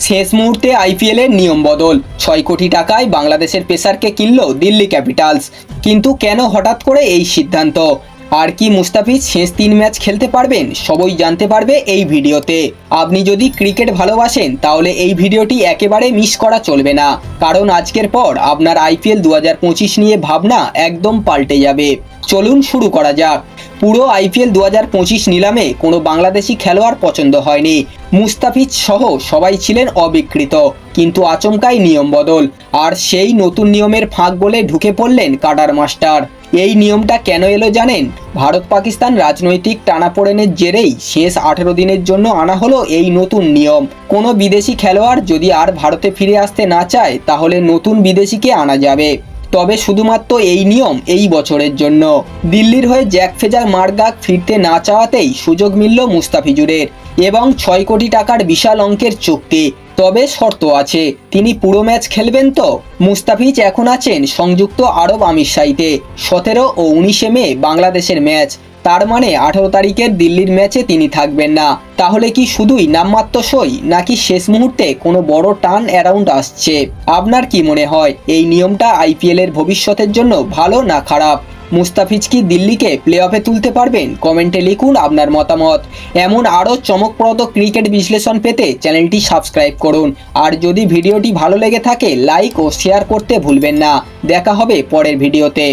শেষ মুহূর্তে আইপিএলের নিয়ম বদল। ছয় কোটি টাকায় বাংলাদেশের পেসারকে কিনল দিল্লি ক্যাপিটালস। কিন্তু কেন হঠাৎ করে এই সিদ্ধান্ত? আর কি মুস্তাফিজ শেষ তিন ম্যাচ খেলতে পারবেন সবই জানতে পারবে এই ভিডিওতে। আপনি যদি ক্রিকেট ভালোবাসেন, তাহলে এই ভিডিওটি একেবারে মিস করা চলবে না। কারণ আজকের পর আপনার আইপিএল দু হাজার পঁচিশ নিয়ে ভাবনা একদম পাল্টে যাবে। চলুন শুরু করা যাক। পুরো আইপিএল দু হাজার পঁচিশ নিলামে কোনো বাংলাদেশি খেলোয়াড় পছন্দ হয়নি। মুস্তাফিজ সহ সবাই ছিলেন অবিকৃত, কিন্তু আচমকাই নিয়ম বদল। আর সেই নতুন নিয়মের ফাঁক বলে ঢুকে পড়লেন কাডার মাস্টার। এই নিয়মটা কেন এলো জানেন? ভারত পাকিস্তান রাজনৈতিক টানাপোড়েনের জেরেই শেষ আঠেরো দিনের জন্য আনা হলো এই নতুন নিয়ম। কোনো বিদেশি খেলোয়াড় যদি আর ভারতে ফিরে আসতে না চায়, তাহলে নতুন বিদেশিকে আনা যাবে। তবে শুধুমাত্র এই নিয়ম এই বছরের জন্য। দিল্লির হয়ে জ্যাক ফেজার মার্গাক ফিরতে না চাওয়াতেই সুযোগ মিলল মুস্তাফিজুরের এবং ছয় কোটি টাকার বিশাল অঙ্কের চুক্তি। তবে শর্ত আছে, তিনি পুরো ম্যাচ খেলবেন তো? মুস্তাফিজ এখন আছেন সংযুক্ত আরব আমিরশাহিতে সতেরো ও উনিশে মে বাংলাদেশের ম্যাচ। তার মানে আঠারো তারিখের দিল্লির ম্যাচে তিনি থাকবেন না। তাহলে কি শুধুই নামমাত্র সই, নাকি শেষ মুহূর্তে কোনো বড় টার্ন অ্যারাউন্ড আসছে? আপনার কি মনে হয়, এই নিয়মটা আইপিএল এর ভবিষ্যতের জন্য ভালো না খারাপ? মুস্তাফিজ কি দিল্লিকে প্লে অফে তুলতে পারবেন? কমেন্টে লিখুন আপনার মতামত। এমন আরও চমকপ্রদ ক্রিকেট বিশ্লেষণ পেতে চ্যানেলটি সাবস্ক্রাইব করুন। আর যদি ভিডিওটি ভালো লেগে থাকে, লাইক ও শেয়ার করতে ভুলবেন না। দেখা হবে পরের ভিডিওতে।